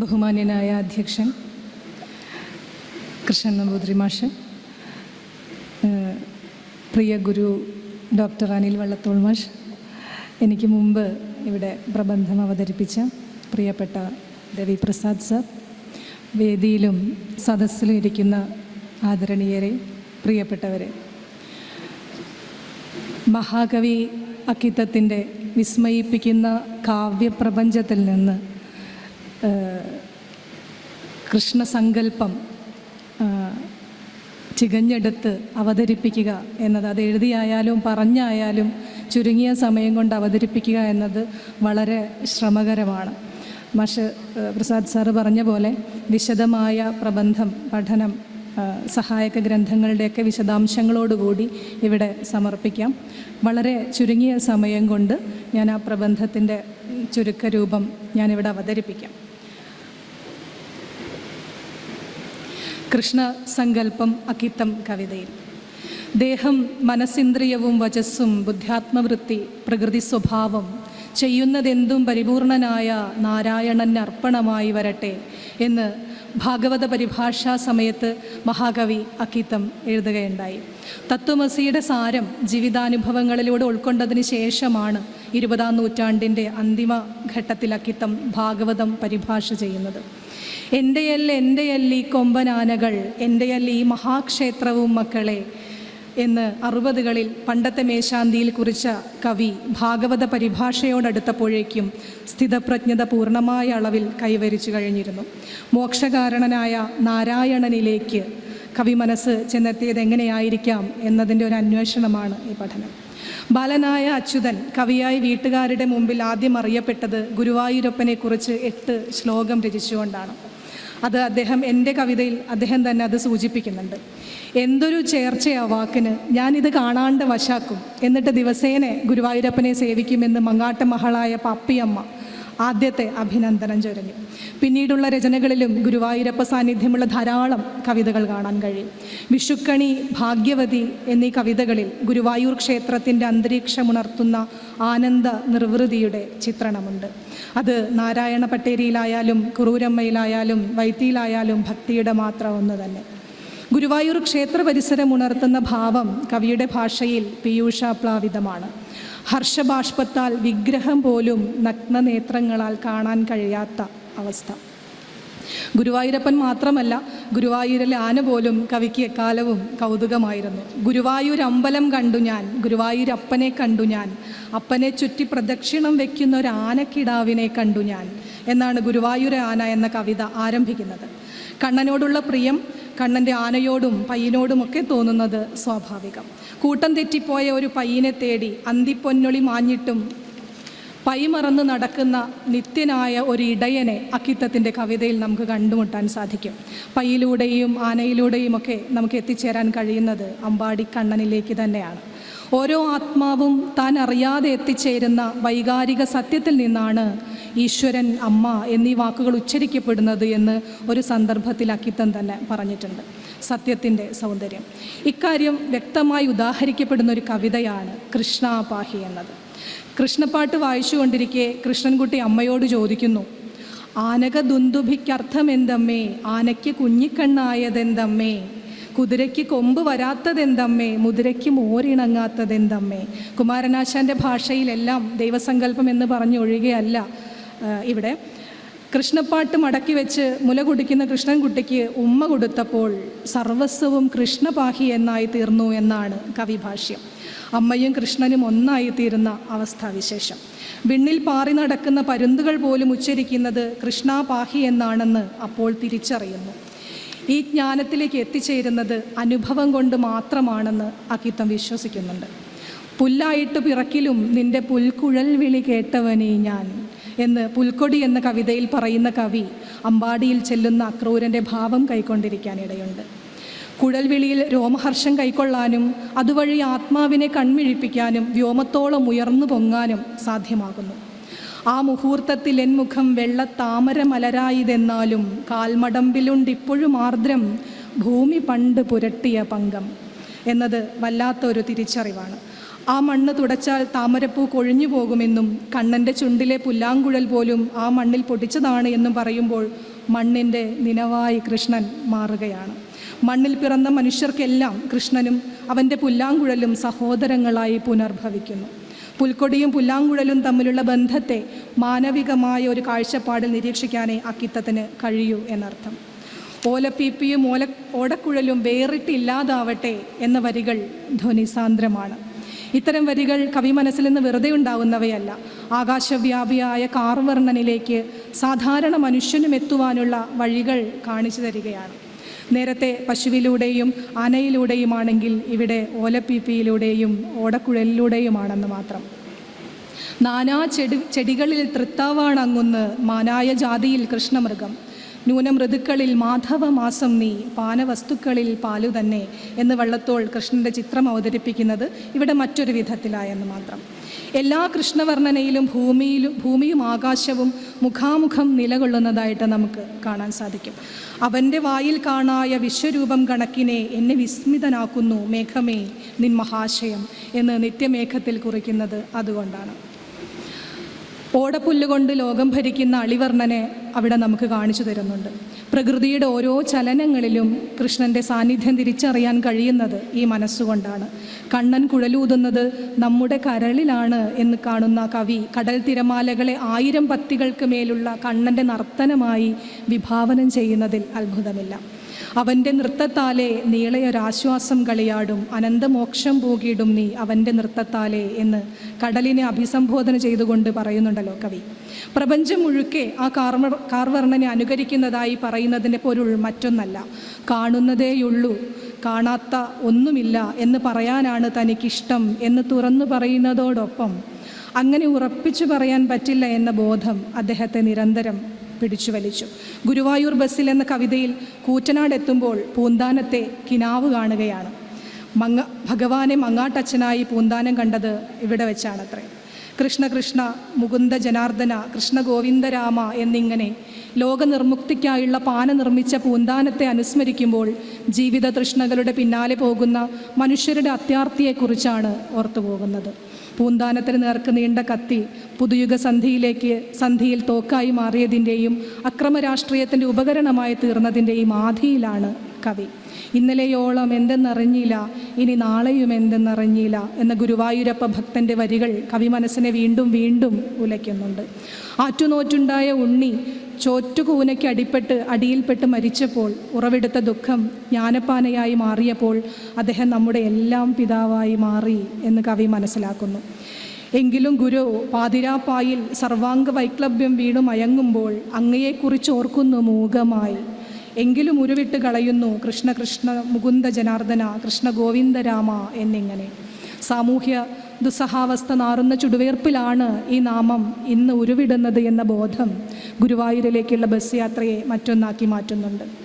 ബഹുമാന്യനായ അധ്യക്ഷൻ കൃഷ്ണൻ നമ്പൂതിരി മാഷ് പ്രിയ ഗുരു ഡോക്ടർ അനിൽ വള്ളത്തോൾ മാഷ് എനിക്ക് മുമ്പ് ഇവിടെ പ്രബന്ധം അവതരിപ്പിച്ച പ്രിയപ്പെട്ട രവി പ്രസാദ് സർ വേദിയിലും സദസ്സിലും ഇരിക്കുന്ന ആദരണീയരെ പ്രിയപ്പെട്ടവരെ. മഹാകവി അക്കിത്തത്തിന്റെ വിസ്മയിപ്പിക്കുന്ന കാവ്യപ്രപഞ്ചത്തിൽ നിന്ന് കൃഷ്ണസങ്കല്പം ചികഞ്ഞെടുത്ത് അവതരിപ്പിക്കുക എന്നത് അത് എഴുതിയായാലും പറഞ്ഞായാലും ചുരുങ്ങിയ സമയം കൊണ്ട് അവതരിപ്പിക്കുക എന്നത് വളരെ ശ്രമകരമാണ്. മാഷ് പ്രസാദ് സാറ് പറഞ്ഞ പോലെ വിശദമായ പ്രബന്ധം പഠനം സഹായക ഗ്രന്ഥങ്ങളുടെയൊക്കെ വിശദാംശങ്ങളോടുകൂടി ഇവിടെ സമർപ്പിക്കാം. വളരെ ചുരുങ്ങിയ സമയം കൊണ്ട് ഞാൻ ആ പ്രബന്ധത്തിന്റെ ചുരുക്കരൂപം ഞാനിവിടെ അവതരിപ്പിക്കാം. കൃഷ്ണസങ്കല്പം അക്കിത്തം കവിതയിൽ. ദേഹം മനസ്സിന്ദ്രിയവും വചസ്സും ബുദ്ധ്യാത്മവൃത്തി പ്രകൃതി സ്വഭാവം ചെയ്യുന്നതെന്തും പരിപൂർണനായ നാരായണന് അർപ്പണമായി വരട്ടെ എന്ന് ഭാഗവത പരിഭാഷാ സമയത്ത് മഹാകവി അക്കിത്തം എഴുതുകയുണ്ടായി. തത്വമസിയുടെ സാരം ജീവിതാനുഭവങ്ങളിലൂടെ ഉൾക്കൊണ്ടതിന് ശേഷമാണ് ഇരുപതാം നൂറ്റാണ്ടിന്റെ അന്തിമ ഘട്ടത്തിൽ അക്കിത്തം ഭാഗവതം പരിഭാഷ ചെയ്യുന്നത്. എന്റെയല്ല എന്റെയല്ല ഈ കൊമ്പനാനകൾ എന്റെയല്ല ഈ മഹാക്ഷേത്രവും മക്കളെ എന്ന് അറുപതുകളിൽ പണ്ടത്തെ മേശാന്തിയിൽ കുറിച്ച കവി ഭാഗവത പരിഭാഷയോടടുത്തപ്പോഴേക്കും സ്ഥിതപ്രജ്ഞത പൂർണമായ അളവിൽ കൈവരിച്ചു കഴിഞ്ഞിരുന്നു. മോക്ഷകാരണനായ നാരായണനിലേക്ക് കവി മനസ്സ് ചെന്നെത്തിയത് എങ്ങനെയായിരിക്കാം എന്നതിന്റെ ഒരു അന്വേഷണമാണ് ഈ പഠനം. ബാലനായ അച്യുതൻ കവിയായി വീട്ടുകാരുടെ മുമ്പിൽ ആദ്യം അറിയപ്പെട്ടത് ഗുരുവായൂരപ്പനെക്കുറിച്ച് എട്ട് ശ്ലോകം രചിച്ചുകൊണ്ടാണ്. അത് അദ്ദേഹം എന്റെ കവിതയിൽ അദ്ദേഹം തന്നെ അത് സൂചിപ്പിക്കുന്നുണ്ട്. എന്തൊരു ചേർച്ചയാ വാക്കിന്. ഞാനിത് കാണാണ്ട് വശാക്കും. എന്നിട്ട് ദിവസേനെ ഗുരുവായൂരപ്പനെ സേവിക്കുമെന്ന് മങ്ങാട്ട മഹളായ പപ്പിയമ്മ ആദ്യത്തെ അഭിനന്ദനം ചൊരഞ്ഞു. പിന്നീടുള്ള രചനകളിലും ഗുരുവായൂരപ്പ സാന്നിധ്യമുള്ള ധാരാളം കവിതകൾ കാണാൻ കഴിയും. വിഷുക്കണി ഭാഗ്യവതി എന്നീ കവിതകളിൽ ഗുരുവായൂർ ക്ഷേത്രത്തിന്റെ അന്തരീക്ഷമുണർത്തുന്ന ആനന്ദ നിർവൃതിയുടെ ചിത്രണമുണ്ട്. അത് നാരായണ പട്ടേരിയിലായാലും കുറൂരമ്മയിലായാലും വൈത്തിയിലായാലും ഭക്തിയുടെ മാത്രം ഒന്ന് തന്നെ. ഗുരുവായൂർ ക്ഷേത്ര പരിസരം ഉണർത്തുന്ന ഭാവം കവിയുടെ ഭാഷയിൽ പീയൂഷാപ്ലാവിതമാണ്. ഹർഷബാഷ്പത്താൽ വിഗ്രഹം പോലും നഗ്നനേത്രങ്ങളാൽ കാണാൻ കഴിയാത്ത അവസ്ഥ. ഗുരുവായൂരപ്പൻ മാത്രമല്ല ഗുരുവായൂരിലെ ആന പോലും കവിക്ക് എക്കാലവും കൗതുകമായിരുന്നു. ഗുരുവായൂർ അമ്പലം കണ്ടു ഞാൻ ഗുരുവായൂരപ്പനെ കണ്ടു ഞാൻ അപ്പനെ ചുറ്റി പ്രദക്ഷിണം വയ്ക്കുന്ന ഒരു ആനക്കിടാവിനെ കണ്ടു ഞാൻ എന്നാണ് ഗുരുവായൂർ ആന എന്ന കവിത ആരംഭിക്കുന്നത്. കണ്ണനോടുള്ള പ്രിയം കണ്ണന്റെ ആനയോടും പയ്യനോടുമൊക്കെ തോന്നുന്നത് സ്വാഭാവികം. കൂട്ടം തെറ്റിപ്പോയ ഒരു പയ്യനെ തേടി അന്തിപ്പൊന്നൊളി മാഞ്ഞിട്ടും പൈമറന്ന് നടക്കുന്ന നിത്യനായ ഒരു ഇടയനെ അക്കിത്തത്തിന്റെ കവിതയിൽ നമുക്ക് കണ്ടുമുട്ടാൻ സാധിക്കും. പയ്യിലൂടെയും ആനയിലൂടെയും ഒക്കെ നമുക്ക് എത്തിച്ചേരാൻ കഴിയുന്നത് അമ്പാടി കണ്ണനിലേക്ക് തന്നെയാണ്. ഓരോ ആത്മാവും താൻ അറിയാതെ എത്തിച്ചേരുന്ന വൈകാരിക സത്യത്തിൽ നിന്നാണ് ഈശ്വരൻ അമ്മ എന്നീ വാക്കുകൾ ഉച്ചരിക്കപ്പെടുന്നത് എന്ന് ഒരു സന്ദർഭത്തിൽ അക്കിത്തൻ തന്നെ പറഞ്ഞിട്ടുണ്ട്. സത്യത്തിന്റെ സൗന്ദര്യം. ഇക്കാര്യം വ്യക്തമായി ഉദാഹരിക്കപ്പെടുന്ന ഒരു കവിതയാണ് കൃഷ്ണാപാഹി എന്നത്. കൃഷ്ണപ്പാട്ട് വായിച്ചുകൊണ്ടിരിക്കെ കൃഷ്ണൻകുട്ടി അമ്മയോട് ചോദിക്കുന്നു ആനക ദുന്ദുഭിക്കർത്ഥമെന്തമ്മേ? ആനയ്ക്ക് കുഞ്ഞിക്കണ്ണായതെന്തമ്മേ? കുതിരയ്ക്ക് കൊമ്പ് വരാത്തതെന്തമ്മേ? മുതിരയ്ക്ക് മോരിണങ്ങാത്തതെന്തമ്മേ? കുമാരനാശാന്റെ ഭാഷയിലെല്ലാം ദൈവസങ്കല്പം എന്ന് പറഞ്ഞ് ഒഴികെയല്ല ഇവിടെ കൃഷ്ണപ്പാട്ട് മടക്കി വെച്ച് മുല കുടിക്കുന്ന കൃഷ്ണൻകുട്ടിക്ക് ഉമ്മ കൊടുത്തപ്പോൾ സർവസ്വവും കൃഷ്ണപാഹി എന്നായി തീർന്നു എന്നാണ് കവിഭാഷ്യം. അമ്മയും കൃഷ്ണനും ഒന്നായി തീരുന്ന അവസ്ഥാവിശേഷം. വിണ്ണിൽ പാറി നടക്കുന്ന പരുന്തുകൾ പോലും ഉച്ചരിക്കുന്നത് കൃഷ്ണാപാഹി എന്നാണെന്ന് അപ്പോൾ തിരിച്ചറിയുന്നു. ഈ ജ്ഞാനത്തിലേക്ക് എത്തിച്ചേരുന്നത് അനുഭവം കൊണ്ട് മാത്രമാണെന്ന് അക്കിത്തം വിശ്വസിക്കുന്നുണ്ട്. പുല്ലായിട്ട് പിറക്കിലും നിന്റെ പുൽക്കുഴൽ വിളി കേട്ടവനേ ഞാൻ എന്ന് പുൽക്കൊടി എന്ന കവിതയിൽ പറയുന്ന കവി അമ്പാടിയിൽ ചെല്ലുന്ന അക്രൂരന്റെ ഭാവം കൈക്കൊണ്ടിരിക്കാനിടയുണ്ട് കുഴൽവിളിയിൽ രോമഹർഷം കൈക്കൊള്ളാനും അതുവഴി ആത്മാവിനെ കൺമിഴിപ്പിക്കാനും വ്യോമത്തോളം ഉയർന്നു പൊങ്ങാനും സാധ്യമാകുന്നു. ആ മുഹൂർത്തത്തിൽ എൻ മുഖം വെള്ളത്താമര മലരായിതെന്നാലും കാൽമടമ്പിലുണ്ടിപ്പോഴും ആർദ്രം ഭൂമി പണ്ട് പുരട്ടിയ പങ്കം എന്നത് വല്ലാത്തൊരു തിരിച്ചറിവാണ്. ആ മണ്ണ് തുടച്ചാൽ താമരപ്പൂ കൊഴിഞ്ഞു പോകുമെന്നും കണ്ണന്റെ ചുണ്ടിലെ പുല്ലാങ്കുഴൽ പോലും ആ മണ്ണിൽ പൊടിച്ചതാണ് എന്നും പറയുമ്പോൾ മണ്ണിന്റെ നിനവായി കൃഷ്ണൻ മാറുകയാണ്. മണ്ണിൽ പിറന്ന മനുഷ്യർക്കെല്ലാം കൃഷ്ണനും അവന്റെ പുല്ലാങ്കുഴലും സഹോദരങ്ങളായി പുനർഭവിക്കുന്നു. പുൽക്കൊടിയും പുല്ലാങ്കുഴലും തമ്മിലുള്ള ബന്ധത്തെ മാനവികമായ ഒരു കാഴ്ചപ്പാടിൽ നിരീക്ഷിക്കാനേ അക്കിത്തത്തിന് കഴിയൂ എന്നർത്ഥം. ഓലപ്പീപ്പിയും ഓല ഓടക്കുഴലും വേറിട്ടില്ലാതാവട്ടെ എന്ന വരികൾ ധ്വനിസാന്ദ്രമാണ്. ഇത്തരം വരികൾ കവി മനസ്സിൽ നിന്ന് വെറുതെ ഉണ്ടാവുന്നവയല്ല. ആകാശവ്യാപിയായ കാർവർണനിലേക്ക് സാധാരണ മനുഷ്യനും എത്തുവാനുള്ള വഴികൾ കാണിച്ചു തരികയാണ്. നേരത്തെ പശുവിലൂടെയും ആനയിലൂടെയുമാണെങ്കിൽ ഇവിടെ ഓലപ്പീപ്പിയിലൂടെയും ഓടക്കുഴലിലൂടെയുമാണെന്ന് മാത്രം. നാനാ ചെടി ചെടികളിൽ തൃത്താവാണങ്ങുന്ന് മാനായ ജാതിയിൽ കൃഷ്ണമൃഗം. ന്യൂനമൃതുക്കളിൽ മാധവമാസം നീ പാനവസ്തുക്കളിൽ പാലു തന്നെ എന്ന് വള്ളത്തോൾ കൃഷ്ണന്റെ ചിത്രം അവതരിപ്പിക്കുന്നത് ഇവിടെ മറ്റൊരു വിധത്തിലായെന്ന് മാത്രം. എല്ലാ കൃഷ്ണവർണനയിലും ഭൂമിയിലും ഭൂമിയും ആകാശവും മുഖാമുഖം നിലകൊള്ളുന്നതായിട്ട് നമുക്ക് കാണാൻ സാധിക്കും. അവന്റെ വായിൽ കാണായ വിശ്വരൂപം കണക്കിനെ എന്നെ വിസ്മിതനാക്കുന്നു മേഘമേ നിൻ മഹാശയം എന്ന് നിത്യമേഘത്തിൽ കുറിക്കുന്നത് അതുകൊണ്ടാണ്. ഓടപ്പുല്ലുകൊണ്ട് ലോകം ഭരിക്കുന്ന അളിവർണനെ അവിടെ നമുക്ക് കാണിച്ചു തരുന്നുണ്ട്. പ്രകൃതിയുടെ ഓരോ ചലനങ്ങളിലും കൃഷ്ണന്റെ സാന്നിധ്യം തിരിച്ചറിയാൻ കഴിയുന്നത് ഈ മനസ്സുകൊണ്ടാണ്. കണ്ണൻ കുഴലൂതുന്നത് നമ്മുടെ കരളിലാണ് എന്ന് കാണുന്ന കവി കടൽ തിരമാലകളെ ആയിരം പത്തികൾക്ക് മേലുള്ള കണ്ണന്റെ നർത്തനമായി വിഭാവനം ചെയ്യുന്നതിൽ അത്ഭുതമില്ല. അവന്റെ നൃത്തത്താലെ നീളയൊരാശ്വാസം കളിയാടും അനന്തമോക്ഷം പോകിയിടും നീ അവന്റെ നൃത്തത്താലെ എന്ന് കടലിനെ അഭിസംബോധന ചെയ്തുകൊണ്ട് പറയുന്നുണ്ടല്ലോ കവി. പ്രപഞ്ചം മുഴുക്കെ ആ കാർവ കാർവർണനെ അനുകരിക്കുന്നതായി പറയുന്നതിന്റെ പൊരുൾ മറ്റൊന്നല്ല. കാണുന്നതേയുള്ളൂ കാണാത്ത ഒന്നുമില്ല എന്ന് പറയാനാണ് തനിക്കിഷ്ടം എന്ന് തുറന്നു പറയുന്നതോടൊപ്പം അങ്ങനെ ഉറപ്പിച്ചു പറയാൻ പറ്റില്ല എന്ന ബോധം അദ്ദേഹത്തെ നിരന്തരം പിടിച്ചു വലിച്ചു. ഗുരുവായൂർ ബസ്സിൽ എന്ന കവിതയിൽ കൂറ്റനാട് എത്തുമ്പോൾ പൂന്താനത്തെ കിനാവ് കാണുകയാണ്. മങ്ങ ഭഗവാനെ മങ്ങാട്ടച്ഛനായി പൂന്താനം കണ്ടത് ഇവിടെ വെച്ചാണത്രേ. കൃഷ്ണ കൃഷ്ണ മുകുന്ദ ജനാർദ്ദന കൃഷ്ണ ഗോവിന്ദരാമ എന്നിങ്ങനെ ലോകനിർമുക്തിക്കായുള്ള പാന നിർമ്മിച്ച പൂന്താനത്തെ അനുസ്മരിക്കുമ്പോൾ ജീവിത തൃഷ്ണകളുടെ പിന്നാലെ പോകുന്ന മനുഷ്യരുടെ അത്യാർത്തിയെക്കുറിച്ചാണ് ഓർത്തുപോകുന്നത്. പൂന്താനത്തിന് നേർക്ക് നീണ്ട കത്തി പുതുയുഗ സന്ധിയിലേക്ക് സന്ധിയിൽ തോക്കായി മാറിയതിന്റെയും അക്രമ രാഷ്ട്രീയത്തിന്റെ ഉപകരണമായി തീർന്നതിന്റെയും ആധിയിലാണ് കവി. ഇന്നലെയോളം എന്തെന്നറിഞ്ഞില്ല ഇനി നാളെയും എന്തെന്നറിഞ്ഞില്ല എന്ന ഗുരുവായൂരപ്പ ഭക്തന്റെ വരികൾ കവി മനസ്സിനെ വീണ്ടും വീണ്ടും ഉലയ്ക്കുന്നുണ്ട്. ആറ്റുനോറ്റുണ്ടായ ഉണ്ണി ചോറ്റുകൂനയ്ക്ക് അടിപ്പെട്ട് അടിയിൽപ്പെട്ട് മരിച്ചപ്പോൾ ഉറവെടുത്ത ദുഃഖം ജ്ഞാനപ്പാനയായി മാറിയപ്പോൾ അദ്ദേഹം നമ്മുടെ എല്ലാം പിതാവായി മാറി എന്ന് കവി മനസ്സിലാക്കുന്നു. എങ്കിലും ഗുരു പാതിരാപ്പായിൽ സർവാംഗ വൈക്ലഭ്യം വീണു മയങ്ങുമ്പോൾ അങ്ങയെക്കുറിച്ച് ഓർക്കുന്നു മൂകമായി. എങ്കിലും ഉരുവിട്ട് കളയുന്നു കൃഷ്ണ കൃഷ്ണ മുകുന്ദ ജനാർദ്ദന കൃഷ്ണ ഗോവിന്ദരാമ എന്നിങ്ങനെ. സാമൂഹ്യ ദുസ്സഹാവസ്ഥ നാറുന്ന ചുടുവേർപ്പിലാണ് ഈ നാമം ഇന്ന് ഉരുവിടുന്നത് എന്ന ബോധം ഗുരുവായൂരിലേക്കുള്ള ബസ് യാത്രയെ മറ്റൊന്നാക്കി മാറ്റുന്നുണ്ട്.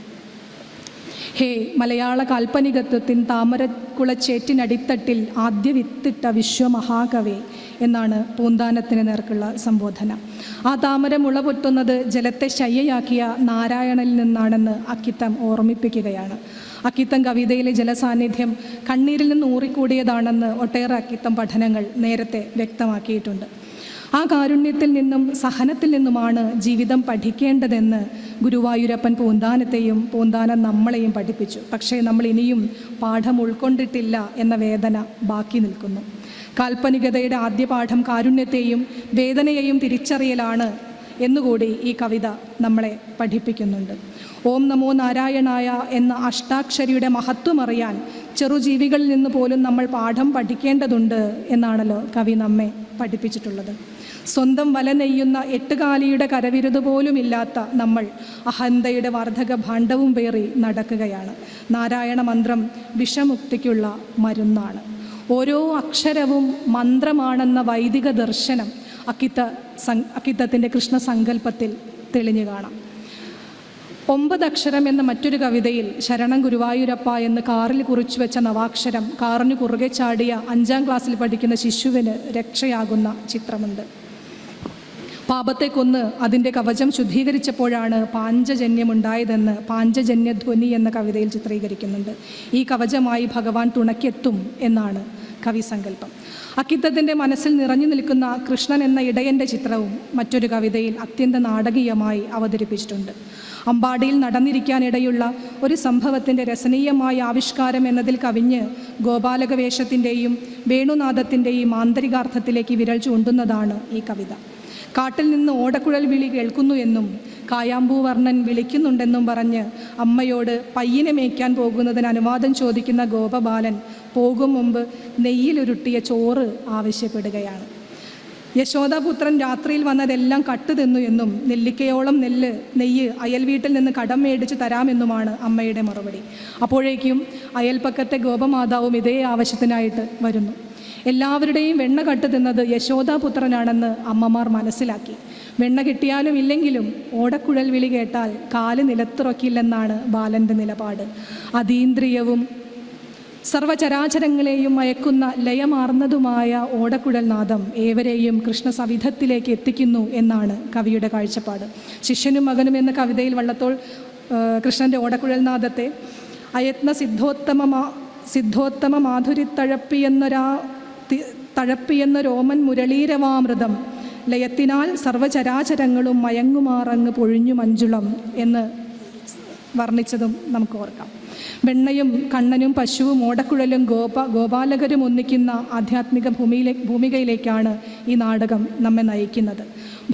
ഹേ മലയാള കാൽപ്പനികത്വത്തിൻ താമരക്കുളച്ചേറ്റിനടിത്തട്ടിൽ ആദ്യ വിത്തിട്ട വിശ്വമഹാകവി എന്നാണ് പൂന്താനത്തിന് നേർക്കുള്ള സംബോധന. ആ താമര മുളപൊട്ടുന്നത് ജലത്തെ ശയ്യയാക്കിയ നാരായണനിൽ നിന്നാണെന്ന് അക്കിത്തം ഓർമ്മിപ്പിക്കുകയാണ്. അക്കിത്തം കവിതയിലെ ജലസാന്നിധ്യം കണ്ണീരിൽ നിന്ന് ഊറിക്കൂടിയതാണെന്ന് ഒട്ടേറെ അക്കിത്തം പഠനങ്ങൾ നേരത്തെ വ്യക്തമാക്കിയിട്ടുണ്ട്. ആ കാരുണ്യത്തിൽ നിന്നും സഹനത്തിൽ നിന്നുമാണ് ജീവിതം പഠിക്കേണ്ടതെന്ന് ഗുരുവായൂരപ്പൻ പൂന്താനത്തെയും പൂന്താനം നമ്മളെയും പഠിപ്പിച്ചു. പക്ഷേ നമ്മൾ ഇനിയും പാഠം ഉൾക്കൊണ്ടിട്ടില്ല എന്ന വേദന ബാക്കി നിൽക്കുന്നു. കാൽപ്പനികതയുടെ ആദ്യ പാഠം കാരുണ്യത്തെയും വേദനയെയും തിരിച്ചറിയലാണ് എന്നുകൂടി ഈ കവിത നമ്മളെ പഠിപ്പിക്കുന്നുണ്ട്. ഓം നമോ നാരായണായ എന്ന അഷ്ടാക്ഷരിയുടെ മഹത്വം അറിയാൻ ചെറുജീവികളിൽ നിന്ന് പോലും നമ്മൾ പാഠം പഠിക്കേണ്ടതുണ്ട് എന്നാണല്ലോ കവി നമ്മെ പഠിപ്പിച്ചിട്ടുള്ളത്. സ്വന്തം വല നെയ്യുന്ന എട്ടുകാലിയുടെ കരവിരുത് പോലുമില്ലാത്ത നമ്മൾ അഹന്തയുടെ വർദ്ധക ഭാണ്ഡവും പേറി നടക്കുകയാണ്. നാരായണ മന്ത്രം വിഷമുക്തിക്കുള്ള മരുന്നാണ്. ഓരോ അക്ഷരവും മന്ത്രമാണെന്ന വൈദിക ദർശനം അക്കിത്ത സം അക്കിത്തത്തിന്റെ കൃഷ്ണസങ്കല്പത്തിൽ തെളിഞ്ഞു കാണാം. ഒമ്പത് അക്ഷരം എന്ന മറ്റൊരു കവിതയിൽ ശരണം ഗുരുവായൂരപ്പ എന്ന് കാറിൽ കുറിച്ചു വെച്ച നവാക്ഷരം കാറിന് കുറുകെ ചാടിയ അഞ്ചാം ക്ലാസ്സിൽ പഠിക്കുന്ന ശിശുവിന് രക്ഷയാകുന്ന ചിത്രമുണ്ട്. പാപത്തെ കൊന്ന് അതിന്റെ കവചം ശുദ്ധീകരിച്ചപ്പോഴാണ് പാഞ്ചജന്യമുണ്ടായതെന്ന് പാഞ്ചജന്യധ്വനി എന്ന കവിതയിൽ ചിത്രീകരിക്കുന്നുണ്ട്. ഈ കവചമായി ഭഗവാൻ തുണയ്ക്കെത്തും എന്നാണ് കവിസങ്കല്പം അക്കിത്തത്തിന്റെ മനസ്സിൽ നിറഞ്ഞു നിൽക്കുന്ന കൃഷ്ണൻ എന്ന ഇടയന്റെ ചിത്രവും മറ്റൊരു കവിതയിൽ അത്യന്ത നാടകീയമായി അവതരിപ്പിച്ചിട്ടുണ്ട്. അമ്പാടിയിൽ നടന്നിരിക്കാനിടയുള്ള ഒരു സംഭവത്തിന്റെ രസനീയമായ ആവിഷ്കാരം എന്നതിൽ കവിഞ്ഞ് ഗോപാലക വേഷത്തിന്റെയും വേണുനാഥത്തിന്റെയും ആന്തരികാർത്ഥത്തിലേക്ക് വിരൽ ചൂണ്ടുന്നതാണ് ഈ കവിത. കാട്ടിൽ നിന്ന് ഓടക്കുഴൽ വിളി കേൾക്കുന്നു എന്നും കായാമ്പൂ വർണൻ വിളിക്കുന്നുണ്ടെന്നും പറഞ്ഞ് അമ്മയോട് പയ്യനെ മേയ്ക്കാൻ പോകുന്നതിന് അനുവാദം ചോദിക്കുന്ന ഗോപബാലൻ പോകും മുമ്പ് നെയ്യിലുരുട്ടിയ ചോറ് ആവശ്യപ്പെടുകയാണ്. യശോദാപുത്രൻ രാത്രിയിൽ വന്നതെല്ലാം കട്ട് തിന്നു എന്നും നെല്ലിക്കയോളം നെല്ല് നെയ്യ് അയൽ വീട്ടിൽ നിന്ന് കടം മേടിച്ച് തരാമെന്നുമാണ് അമ്മയുടെ മറുപടി. അപ്പോഴേക്കും അയൽപ്പക്കത്തെ ഗോപമാതാവും ഇതേ ആവശ്യത്തിനായിട്ട് വരുന്നു. എല്ലാവരുടെയും വെണ്ണ കട്ട് തിന്നത് യശോദാപുത്രനാണെന്ന് അമ്മമാർ മനസ്സിലാക്കി. വെണ്ണ കിട്ടിയാലും ഇല്ലെങ്കിലും ഓടക്കുഴൽ വിളി കേട്ടാൽ കാൽ നിലത്തുറക്കില്ലെന്നാണ് ബാലന്റെ നിലപാട്. അതീന്ദ്രിയവും സർവചരാചരങ്ങളെയും മയക്കുന്ന ലയമാർന്നതുമായ ഓടക്കുഴൽ നാദം ഏവരെയും കൃഷ്ണസവിധത്തിലേക്ക് എത്തിക്കുന്നു എന്നാണ് കവിയുടെ കാഴ്ചപ്പാട്. ശിഷ്യനും മകനും എന്ന കവിതയിൽ വള്ളത്തോൾ കൃഷ്ണന്റെ ഓടക്കുഴൽ നാദത്തെ അയത്ന സിദ്ധോത്തമ സിദ്ധോത്തമ മാധുരിത്തഴപ്പി എന്നൊരാ തഴപ്പിയെന്ന രോമൻ മുരളീരവാമൃതം ലയത്തിനാൽ സർവചരാചരങ്ങളും മയങ്ങുമാറങ്ങ് പൊഴിഞ്ഞു മഞ്ജുളം എന്ന് വർണിച്ചതും നമുക്ക് ഓർക്കാം. വെണ്ണയും കണ്ണനും പശുവും ഓടക്കുഴലും ഗോപ ഗോപാലകരും ഒന്നിക്കുന്ന ആധ്യാത്മിക ഭൂമിയിലെ ഭൂമികയിലേക്കാണ് ഈ നാടകം നമ്മെ നയിക്കുന്നത്.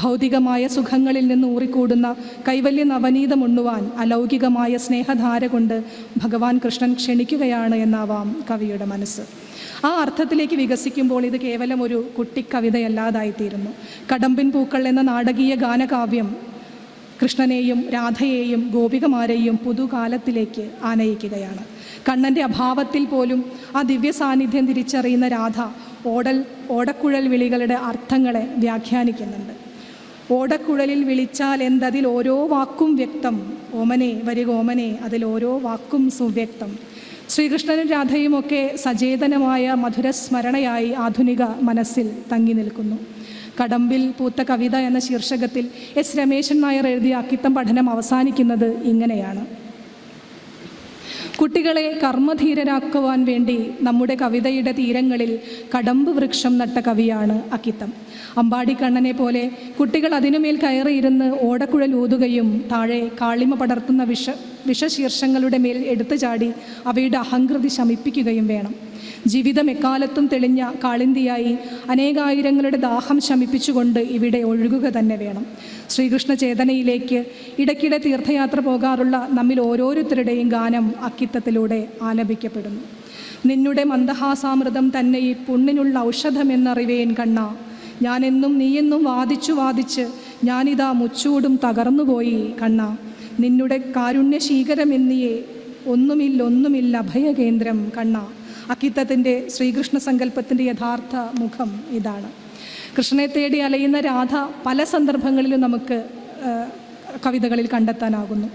ഭൗതികമായ സുഖങ്ങളിൽ നിന്ന് ഊറിക്കൂടുന്ന കൈവല്യ നവനീതം ഉണ്ണുവാൻ അലൗകികമായ സ്നേഹധാര കൊണ്ട് ഭഗവാൻ കൃഷ്ണൻ ക്ഷണിക്കുകയാണ് എന്നാവാം കവിയുടെ മനസ്സ്. ആ അർത്ഥത്തിലേക്ക് വികസിക്കുമ്പോൾ ഇത് കേവലം ഒരു കുട്ടിക്കവിതയല്ലാതായിത്തീരുന്നു. കടമ്പിൻ പൂക്കൾ എന്ന നാടകീയ ഗാനകാവ്യം കൃഷ്ണനെയും രാധയെയും ഗോപികമാരെയും പുതുകാലത്തിലേക്ക് ആനയിക്കുകയാണ്. കണ്ണന്റെ അഭാവത്തിൽ പോലും ആ ദിവ്യ സാന്നിധ്യം തിരിച്ചറിയുന്ന രാധ ഓടൽ ഓടക്കുഴൽ വിളികളുടെ അർത്ഥങ്ങളെ വ്യാഖ്യാനിക്കുന്നുണ്ട്. ഓടക്കുഴലിൽ വിളിച്ചാൽ എന്തതിൽ ഓരോ വാക്കും വ്യക്തം. ഓമനെ വരിക ഓമനെ അതിൽ ഓരോ വാക്കും സുവ്യക്തം. ശ്രീകൃഷ്ണനും രാധയും ഒക്കെ സചേതനമായ മധുരസ്മരണയായി ആധുനിക മനസ്സിൽ തങ്ങി നിൽക്കുന്നു. കടമ്പിൽ പൂത്ത കവിത എന്ന ശീർഷകത്തിൽ എസ് രമേശൻ നായർ എഴുതിയ അക്കിത്തം പഠനം അവസാനിക്കുന്നത് ഇങ്ങനെയാണ്. കുട്ടികളെ കർമ്മധീരരാക്കുവാൻ വേണ്ടി നമ്മുടെ കവിതയുടെ തീരങ്ങളിൽ കടമ്പ് വൃക്ഷം നട്ട കവിയാണ് അക്കിത്തം. അമ്പാടിക്കണ്ണനെ പോലെ കുട്ടികൾ അതിനുമേൽ കയറിയിരുന്ന് ഓടക്കുഴൽ ഊതുകയും താഴെ കാളിമ പടർത്തുന്ന വിഷ വിഷശീർഷങ്ങളുടെ മേൽ എടുത്തു ചാടി അവയുടെ അഹങ്കൃതി ശമിപ്പിക്കുകയും വേണം. ജീവിതം എക്കാലത്തും തെളിഞ്ഞ കാളിന്തിയായി അനേകായിരങ്ങളുടെ ദാഹം ശമിപ്പിച്ചുകൊണ്ട് ഇവിടെ ഒഴുകുക തന്നെ വേണം. ശ്രീകൃഷ്ണ ചേതനയിലേക്ക് ഇടയ്ക്കിടെ തീർത്ഥയാത്ര പോകാറുള്ള നമ്മിൽ ഓരോരുത്തരുടെയും ഗാനം അക്കിത്തത്തിലൂടെ ആലപിക്കപ്പെടുന്നു. നിന്നുടെ മന്ദഹാസാമൃതം തന്നെ ഈ പുണ്ണിനുള്ള ഔഷധമെന്നറിവേൻ കണ്ണ. ഞാനെന്നും നീയെന്നും വാദിച്ചു വാദിച്ച് ഞാനിതാ മുച്ചൂടും തകർന്നുപോയി കണ്ണ. നിന്നുടെ കാരുണ്യശീകരമെന്നിയെ ഒന്നുമില്ലൊന്നുമില്ല അഭയകേന്ദ്രം കണ്ണ. അക്കിത്തത്തിന്റെ ശ്രീകൃഷ്ണ സങ്കല്പത്തിന്റെ യഥാർത്ഥ മുഖം ഇതാണ്. കൃഷ്ണനെ തേടി അലയുന്ന രാധ പല സന്ദർഭങ്ങളിലും നമുക്ക് കവിതകളിൽ കണ്ടെത്താനാകുന്നു.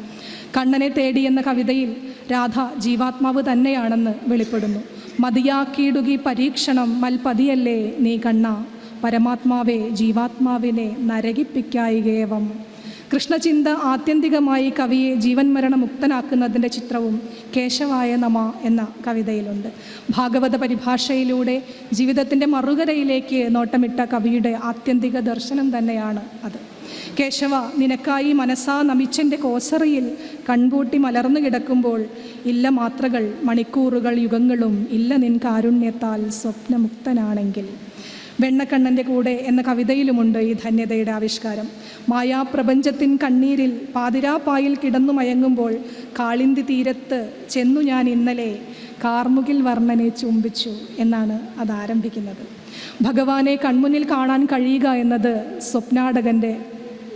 കണ്ണനെ തേടി എന്ന കവിതയിൽ രാധ ജീവാത്മാവ് തന്നെയാണെന്ന് വെളിപ്പെടുന്നു. മതിയാക്കിയിടുകി പരീക്ഷണം മൽപതിയല്ലേ നീ കണ്ണ പരമാത്മാവെ ജീവാത്മാവിനെ നരകിപ്പിക്കായികേവം. കൃഷ്ണചിന്ത ആത്യന്തികമായി കവിയെ ജീവൻ മരണ മുക്തനാക്കുന്നതിന്റെ ചിത്രവും കേശവായ നമ എന്ന കവിതയിലുണ്ട്. ഭാഗവത പരിഭാഷയിലൂടെ ജീവിതത്തിന്റെ മറുകരയിലേക്ക് നോട്ടമിട്ട കവിയുടെ ആത്യന്തിക ദർശനം തന്നെയാണ് അത്. കേശവ നിനക്കായി മനസ്സാ നമിച്ചന്റെ കോസറിയിൽ കൺപൂട്ടി മലർന്നു കിടക്കുമ്പോൾ ഇല്ല മാത്രകൾ മണിക്കൂറുകൾ യുഗങ്ങളും ഇല്ല നിൻ കാരുണ്യത്താൽ സ്വപ്നമുക്തനാണെങ്കിൽ. വെണ്ണക്കണ്ണന്റെ കൂടെ എന്ന കവിതയിലുമുണ്ട് ഈ ധന്യതയുടെ ആവിഷ്കാരം. മായാപ്രപഞ്ചത്തിൻ കണ്ണീരിൽ പാതിരാപ്പായിൽ കിടന്നു മയങ്ങുമ്പോൾ കാളിന്തി തീരത്ത് ചെന്നു ഞാൻ ഇന്നലെ കാർമുകിൽ വർണനെ ചുംബിച്ചു എന്നാണ് അത് ആരംഭിക്കുന്നത്. ഭഗവാനെ കൺമുന്നിൽ കാണാൻ കഴിയുക എന്നത് സ്വപ്നാടകന്റെ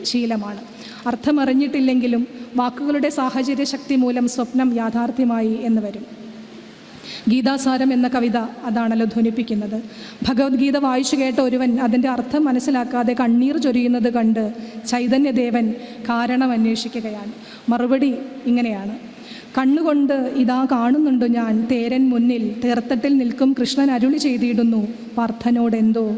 ശീലമാണ്. അർത്ഥമറിഞ്ഞിട്ടില്ലെങ്കിലും വാക്കുകളുടെ സാഹചര്യ ശക്തി മൂലം സ്വപ്നം യാഥാർത്ഥ്യമായി എന്ന് വരും. ഗീതാസാരം എന്ന കവിത അതാണല്ലോ ധ്വനിപ്പിക്കുന്നത്. ഭഗവത്ഗീത വായിച്ചു കേട്ട ഒരുവൻ അതിന്റെ അർത്ഥം മനസ്സിലാക്കാതെ കണ്ണീർ ചൊരിയുന്നത് കണ്ട് ചൈതന്യദേവൻ കാരണം അന്വേഷിക്കുകയാണ്. മറുപടി ഇങ്ങനെയാണ്. കണ്ണുകൊണ്ട് ഇതാ കാണുന്നുണ്ട് ഞാൻ തേരൻ മുന്നിൽ തീർത്ഥട്ടിൽ നിൽക്കും കൃഷ്ണൻ അരുളി ചെയ്തിടുന്നു പാർത്ഥനോടെന്തോ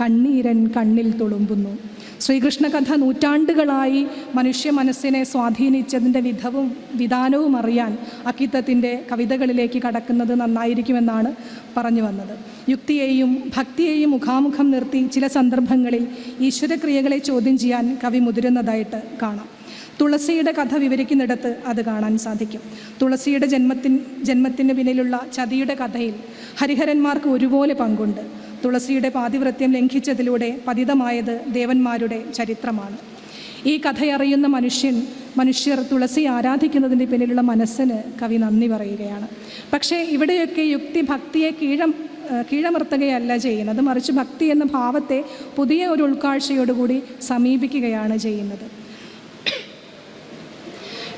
കണ്ണീരൻ കണ്ണിൽ തുളുമ്പുന്നു. ശ്രീകൃഷ്ണ കഥ നൂറ്റാണ്ടുകളായി മനുഷ്യ മനസ്സിനെ സ്വാധീനിച്ചതിന്റെ വിധവും വിധാനവും അറിയാൻ അക്കിത്തത്തിന്റെ കവിതകളിലേക്ക് കടക്കുന്നത് നന്നായിരിക്കുമെന്നാണ് പറഞ്ഞു വന്നത്. യുക്തിയെയും ഭക്തിയെയും മുഖാമുഖം നിർത്തി ചില സന്ദർഭങ്ങളിൽ ഈശ്വരക്രിയകളെ ചോദ്യം ചെയ്യാൻ കവി മുതിരുന്നതായിട്ട് കാണാം. തുളസിയുടെ കഥ വിവരിക്കുന്നിടത്ത് അത് കാണാൻ സാധിക്കും. തുളസിയുടെ ജന്മത്തിൻ ജന്മത്തിന് പിന്നിലുള്ള ചതിയുടെ കഥയിൽ ഹരിഹരന്മാർക്ക് ഒരുപോലെ പങ്കുണ്ട്. തുളസിയുടെ പാതിവൃത്യം ലംഘിച്ചതിലൂടെ പതിതമായത് ദേവന്മാരുടെ ചരിത്രമാണ്. ഈ കഥയറിയുന്ന മനുഷ്യൻ മനുഷ്യർ തുളസി ആരാധിക്കുന്നതിന്റെ പിന്നിലുള്ള മനസ്സിന് കവി നന്ദി പറയുകയാണ്. പക്ഷേ ഇവിടെയൊക്കെ യുക്തി ഭക്തിയെ കീഴം കീഴമർത്തുകയല്ല ചെയ്യുന്നത്. മറിച്ച് ഭക്തി എന്ന ഭാവത്തെ പുതിയ ഒരു ഉൾക്കാഴ്ചയോടുകൂടി സമീപിക്കുകയാണ് ചെയ്യുന്നത്.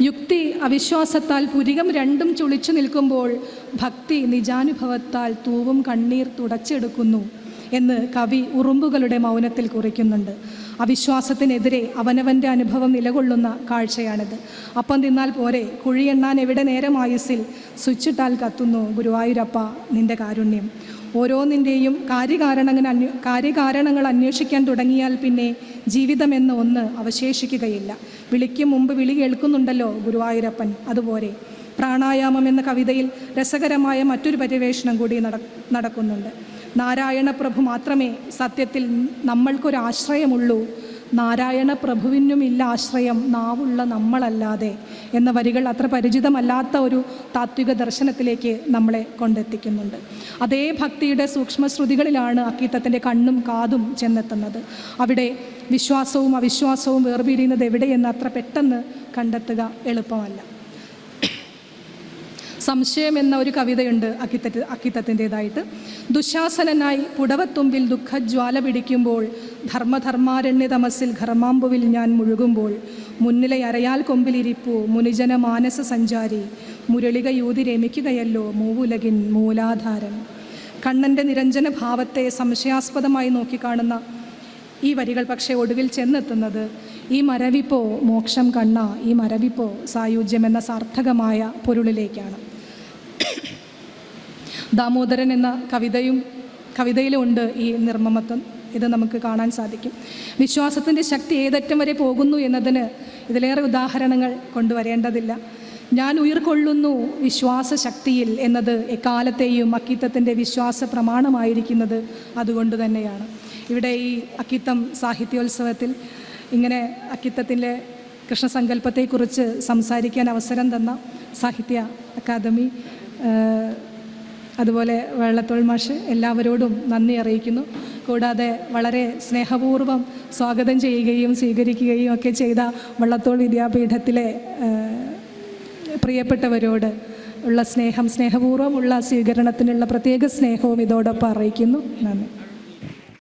യുക്തി അവിശ്വാസത്താൽ പുരികം രണ്ടും ചുളിച്ചു നിൽക്കുമ്പോൾ ഭക്തി നിജാനുഭവത്താൽ തൂവും കണ്ണീർ തുടച്ചെടുക്കുന്നു എന്ന് കവി ഉറുമ്പുകളുടെ മൗനത്തിൽ കുറിക്കുന്നുണ്ട്. അവിശ്വാസത്തിനെതിരെ അവനവന്റെ അനുഭവം നിലകൊള്ളുന്ന കാഴ്ചയാണിത്. അപ്പം തിന്നാൽ പോരെ കുഴിയെണ്ണാൻ എവിടെ നേരം ആയുസ്സിൽ? സ്വിച്ചിട്ടാൽ കത്തുന്നു ഗുരുവായൂരപ്പ നിന്റെ കാരുണ്യം. ഓരോന്നിന്റെയും കാര്യകാരണങ്ങൾ അന്വ കാര്യകാരണങ്ങൾ അന്വേഷിക്കാൻ തുടങ്ങിയാൽ പിന്നെ ജീവിതമെന്ന ഒന്ന് അവശേഷിക്കുകയില്ല. വിളിക്കും മുമ്പ് വിളി കേൾക്കുന്നുണ്ടല്ലോ ഗുരുവായൂരപ്പൻ അതുപോലെ. പ്രാണായാമം എന്ന കവിതയിൽ രസകരമായ മറ്റൊരു പര്യവേഷണം കൂടി നടക്കുന്നുണ്ട്. നാരായണ പ്രഭു മാത്രമേ സത്യത്തിൽ നമ്മൾക്കൊരാശ്രയമുള്ളൂ. നാരായണ പ്രഭുവിനുമില്ല ആശ്രയം നാവുള്ള നമ്മളല്ലാതെ എന്ന വരികൾ അത്ര പരിചിതമല്ലാത്ത ഒരു താത്വിക ദർശനത്തിലേക്ക് നമ്മളെ കൊണ്ടെത്തിക്കുന്നുണ്ട്. അതേ ഭക്തിയുടെ സൂക്ഷ്മശ്രുതികളിലാണ് അക്കീത്തത്തിന്റെ കണ്ണും കാതും ചെന്നെത്തുന്നത്. അവിടെ വിശ്വാസവും അവിശ്വാസവും വേർപിരിയുന്നത് എവിടെയെന്ന് അത്ര പെട്ടെന്ന് കണ്ടെത്തുക എളുപ്പമല്ല. സംശയം എന്ന ഒരു കവിതയുണ്ട് അക്കിത്തറ്റ് അക്കിത്തത്തിന്റെതായിട്ട്. ദുശാസനനായി പുടവത്തുമ്പിൽ ദുഃഖജ്വാല പിടിക്കുമ്പോൾ ധർമ്മധർമാരണ്യ തമസിൽ ഘർമാമ്പുവിൽ ഞാൻ മുഴുകുമ്പോൾ മുന്നിലെ അരയാൽ കൊമ്പിലിരിപ്പു മുനിജന മാനസ സഞ്ചാരി മുരളിക യൂതി രമിക്കുകയല്ലോ മൂവുലകിൻ മൂലാധാരൻ. കണ്ണന്റെ നിരഞ്ജന ഭാവത്തെ സംശയാസ്പദമായി നോക്കിക്കാണുന്ന ഈ വരികൾ പക്ഷേ ഒടുവിൽ ചെന്നെത്തുന്നത് ഈ മരവിപ്പോ മോക്ഷം കണ്ണ ഈ മരവിപ്പോ സായുജ്യം എന്ന സാർത്ഥകമായ പൊരുളിലേക്കാണ്. ദാമോദരൻ എന്ന കവിതയും കവിതയിലുമുണ്ട് ഈ നിർമ്മമത്വം. ഇത് നമുക്ക് കാണാൻ സാധിക്കും. വിശ്വാസത്തിന്റെ ശക്തി ഏതറ്റം വരെ പോകുന്നു എന്നതിന് ഇതിലേറെ ഉദാഹരണങ്ങൾ കൊണ്ടുവരേണ്ടതില്ല. ഞാൻ ഉയർക്കൊള്ളുന്നു വിശ്വാസ ശക്തിയിൽ എന്നത് എക്കാലത്തെയും അക്കിത്തത്തിന്റെ വിശ്വാസ പ്രമാണമായിരിക്കുന്നത് അതുകൊണ്ട് തന്നെയാണ്. ഇവിടെ ഈ അക്കിത്തം സാഹിത്യോത്സവത്തിൽ ഇങ്ങനെ അക്കിത്തത്തിന്റെ കൃഷ്ണസങ്കല്പത്തെക്കുറിച്ച് സംസാരിക്കാൻ അവസരം തന്ന സാഹിത്യ അക്കാദമി അതുപോലെ വെള്ളത്തോൾ മാഷ് എല്ലാവരോടും നന്ദി അറിയിക്കുന്നു. കൂടാതെ വളരെ സ്നേഹപൂർവം സ്വാഗതം ചെയ്യുകയും സ്വീകരിക്കുകയും ഒക്കെ ചെയ്ത വള്ളത്തോൾ വിദ്യാപീഠത്തിലെ പ്രിയപ്പെട്ടവരോട് ഉള്ള സ്നേഹം സ്നേഹപൂർവമുള്ള സ്വീകരണത്തിനുള്ള പ്രത്യേക സ്നേഹവും ഇതോടൊപ്പം അറിയിക്കുന്നു. നന്ദി.